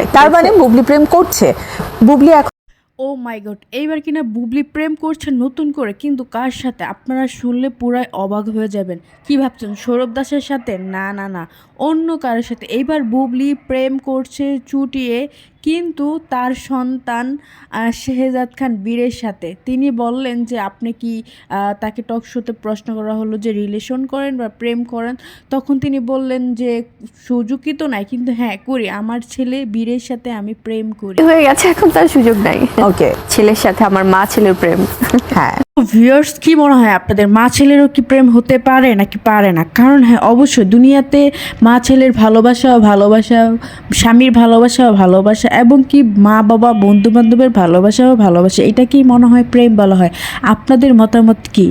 যায় তার মানে বুবলি প্রেম করছে। বুবলি এখন ও মাই গড এইবার কিনা বুবলি প্রেম করছে নতুন করে কিন্তু কার সাথে? আপনারা শুনলে পুরাই অবাক হয়ে যাবেন। কি ভাবছেন সৌরভ দাসের সাথে? না না না অন্য কারোর সাথে। এইবার বুবলি প্রেম করছে চুটিয়ে কিন্তু তার সন্তান শেহজাদ খান বীরের সাথে। তিনি বললেন যে আপনি কি তাকে টক শোতে প্রশ্ন করা হলো যে রিলেশন করেন বা প্রেম করেন? তখন তিনি বললেন যে সুযোগই তো নাই কিন্তু হ্যাঁ করি। আমার ছেলে বীরের সাথে আমি প্রেম করি। হয়ে গেছে এখন তার সুযোগ নাই। ওকে ছেলের সাথে আমার মা ছেলের প্রেম। হ্যাঁ। ভিউয়ার্স কি মনে হয় আপনাদের মা ছেলেরও কি প্রেম হতে পারে নাকি পারে না? কারণ হ্যাঁ অবশ্যই দুনিয়াতে মা ছেলের ভালোবাসা ভালোবাসা স্বামীর ভালোবাসা ভালোবাসা এবং কি মা বাবা বন্ধু বান্ধবের ভালোবাসাও ভালোবাসা এটা কি মনে হয় প্রেম বলা হয়? আপনাদের মতামত কি?